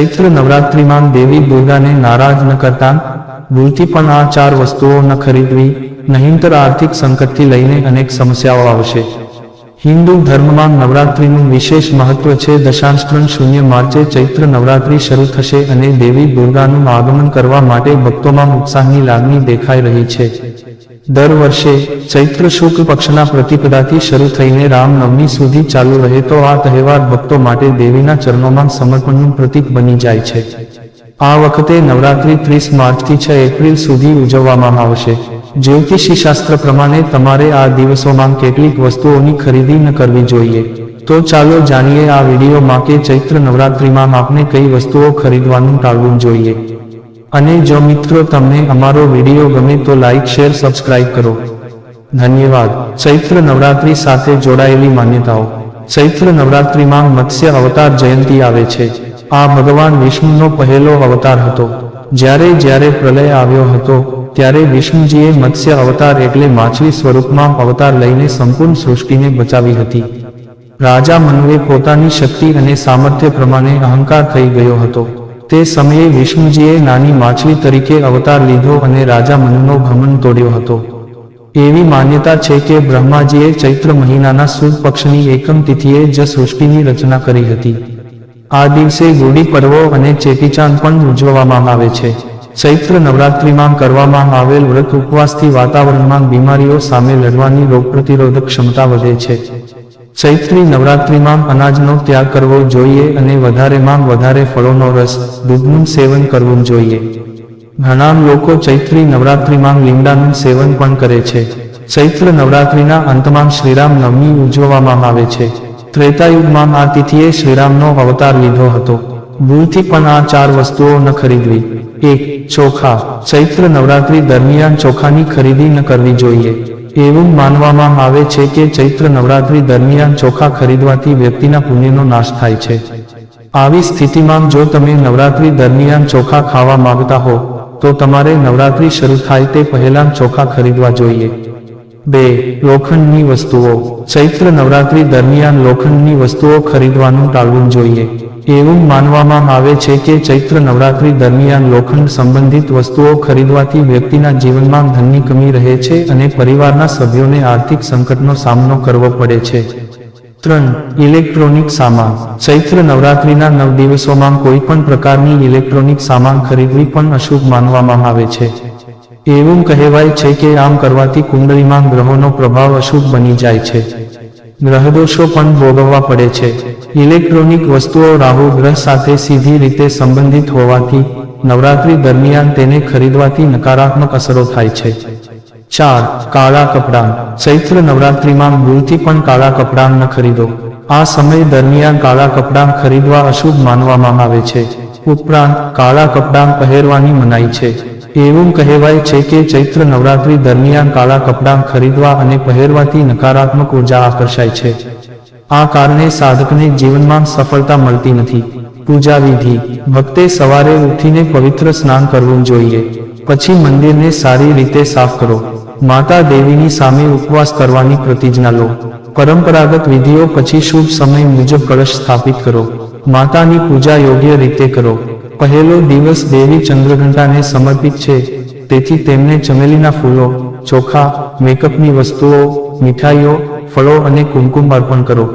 ચૈત્ર નવરાત્રિમાં દેવી દુર્ગાને નારાજ ન કરતા ભૂલથી પણ આ ચાર વસ્તુઓ ન ખરીદવી, નહીંતર આર્થિક સંકટથી લઈને અનેક સમસ્યાઓ આવશે. હિન્દુ ધર્મમાં નવરાત્રિનું વિશેષ મહત્વ છે દશાંશ શૂન્ય માર્ચે ચૈત્ર નવરાત્રિ શરૂ થશે અને દેવી દુર્ગાનું આગમન કરવા માટે ભક્તોમાં ઉત્સાહની લાગણી દેખાઈ રહી છે. દર વર્ષે ચૈત્ર શુક્લ પક્ષના પ્રતિપદાથી શરૂ થઈને રામનવમી સુધી ચાલુ રહે તો આ તહેવાર ભક્તો માટે દેવીના ચરણોમાં સમર્પણનું પ્રતીક બની જાય છે. આ વખતે નવરાત્રિ ત્રીસ માર્ચથી છ એપ્રિલ સુધી ઉજવવામાં આવશે. જ્યોતિષી શાસ્ત્ર પ્રમાણે તમારે આ દિવસોમાં કેટલીક વસ્તુઓની ખરીદી ન કરવી જોઈએ. તો ચાલો જાણીએ આ વિડીયોમાં કે ચૈત્ર નવરાત્રિમાં આપને કઈ વસ્તુઓ ખરીદવાનું ટાળવું જોઈએ. અને જો મિત્રો તમને અમારો વીડિયો ગમે તો લાઇક શેર સબસ્ક્રાઇબ કરો. ધન્યવાદ. ચૈત્ર નવરાત્રિ સાથે જોડાયેલી માન્યતાઓ. ચૈત્ર નવરાત્રિમાં મત્સ્ય અવતાર જયંતી આવે છે. આ ભગવાન વિષ્ણુનો પહેલો અવતાર હતો. જ્યારે જ્યારે પ્રલય આવ્યો હતો, ત્યારે વિષ્ણુજીએ મત્સ્ય અવતાર એટલે માછલી સ્વરૂપમાં અવતાર લઈને સંપૂર્ણ સૃષ્ટિને બચાવી હતી. રાજા મનુએ પોતાની શક્તિ અને સામર્થ્ય પ્રમાણે અહંકાર થઈ ગયો હતો. તે સમયે વિષ્ણુજીએ નાની માછલી તરીકે અવતાર લીધો અને રાજા મનુનો ભમન તોડ્યો હતો. એવી માન્યતા છે કે બ્રહ્માજીએ ચૈત્ર મહિનાના સુદ પક્ષની એકમ તિથિએ જ સૃષ્ટિની રચના કરી હતી. આ દિવસે ગુડી પર્વો અને ચેટીચાંદ પણ ઉજવવામાં આવે છે. ચૈત્ર નવરાત્રિમાં કરવામાં આવેલ વ્રત ઉપવાસથી વાતાવરણમાં બીમારીઓ સામે લડવાની રોગપ્રતિરોધક ક્ષમતા વધે છે. ચૈત્રી નવરાત્રિમાં અનાજનો ત્યાગ કરવો જોઈએ અને વધારેમાં વધારે ફળોનો રસ દૂધનું સેવન કરવું જોઈએ. ઘણા લોકો ચૈત્રી નવરાત્રિમાં લીમડાનું સેવન પણ કરે છે. ચૈત્ર નવરાત્રિના અંતમાં શ્રીરામ નવમી ઉજવવામાં આવે છે. ત્રેતાયુગમાં આ તિથિએ શ્રીરામનો અવતાર લીધો હતો. ભૂલથી પણ આ ચાર વસ્તુઓ ન ખરીદવી. એક, ચોખા. ચૈત્ર નવરાત્રિ દરમિયાન ચોખાની ખરીદી ન કરવી જોઈએ. એવું માનવામાં આવે છે કે ચૈત્ર નવરાત્રિ દરમિયાન ચોખા ખરીદવાથી વ્યક્તિના પુણ્યનો નાશ થાય છે. આવી સ્થિતિમાં જો તમે નવરાત્રિ દરમિયાન ચોખા ખાવા માંગતા હો, તો તમારે નવરાત્રિ શરૂ થાય તે પહેલાં ચોખા ખરીદવા જોઈએ. બે, લોખંડની વસ્તુઓ. ચૈત્ર નવરાત્રિ દરમિયાન લોખંડની વસ્તુઓ ખરીદવાનું ટાળવું જોઈએ. એવું માનવામાં આવે છે કે ચૈત્ર નવરાત્રિ દરમિયાન લોખંડ સંબંધિત વસ્તુઓ ખરીદવાથી વ્યક્તિના જીવનમાં ધનની કમી રહે છે અને પરિવારના સભ્યોને આર્થિક સંકટનો સામનો કરવો પડે છે. ત્રણ, ઇલેક્ટ્રોનિક સામાન. ચૈત્ર નવરાત્રિના નવ દિવસોમાં કોઈ પણ પ્રકારની ઇલેક્ટ્રોનિક સામાન ખરીદવી પણ અશુભ માનવામાં આવે છે. એવું કહેવાય છે કે આમ કરવાથી કુંડળીમાં ગ્રહોનો પ્રભાવ અશુભ બની જાય છે. ગ્રહદોષો પણ ભોગવવા પડે છે. ઇલેક્ટ્રોનિક વસ્તુઓ રાહુ ગ્રહ સાથે સીધી રીતે સંબંધિત હોવાથી નવરાત્રિ દરમિયાન તેને ખરીદવાથી નકારાત્મક અસરો થાય છે. ચાર, કાળા કપડાં. ચૈત્ર નવરાત્રિમાં ભૂલથી પણ કાળા કપડાં ન ખરીદો. આ સમય દરમિયાન કાળા કપડાં ખરીદવા અશુભ માનવામાં આવે છે. ઉપરાંત, કાળા કપડાં પહેરવાની મનાઈ છે. એવું કહેવાય છે કે ચૈત્ર નવરાત્રી દરમિયાન કાળા કપડાં ખરીદવા અને પહેરવાથી નકારાત્મક ઊર્જા આકર્ષાય છે. આ કારણે સાધકને જીવનમાં સફળતા મળતી નથી. પૂજા વિધિ ભક્તે સવારે ઉઠીને પવિત્ર સ્નાન કરવું જોઈએ. પછી મંદિરને સારી રીતે સાફ કરો. માતા દેવીની સામે ઉપવાસ કરવાની પ્રતિજ્ઞા લો. પરંપરાગત વિધિઓ પછી શુભ સમય મુજબ કળશ સ્થાપિત કરો. માતાની પૂજા યોગ્ય રીતે કરો. પહેલો દિવસ દેવી ચંદ્રઘંટાને સમર્પિત છે. તેથી તેમને ચમેલીના ફૂલો, ચોખા મેકઅપની વસ્તુઓ, મીઠાઈઓ ફળો અને કુમકુમ અર્પણ કરો.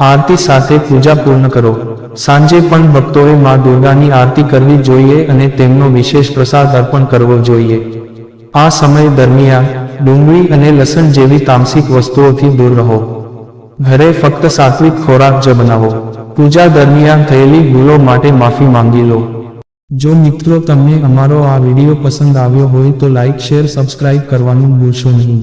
આરતી સાથે પૂજા પૂર્ણ કરો. સાંજે પણ ભક્તોએ મા દુર્ગાની આરતી કરવી જોઈએ અને તેમનો વિશેષ પ્રસાદ અર્પણ કરવો જોઈએ. આ સમય દરમિયાન ડુંગળી અને લસણ જેવી તામસિક વસ્તુઓથી દૂર રહો. ઘરે ફક્ત સાત્વિક ખોરાક જ બનાવો. પૂજા દરમિયાન થયેલી ભૂલો માટે માફી માંગી લો. જો મિત્રો તમને અમારો આ વીડિયો પસંદ આવ્યો હોય તો લાઇક શેર, સબસ્ક્રાઇબ કરવાનું ભૂલશો નહીં.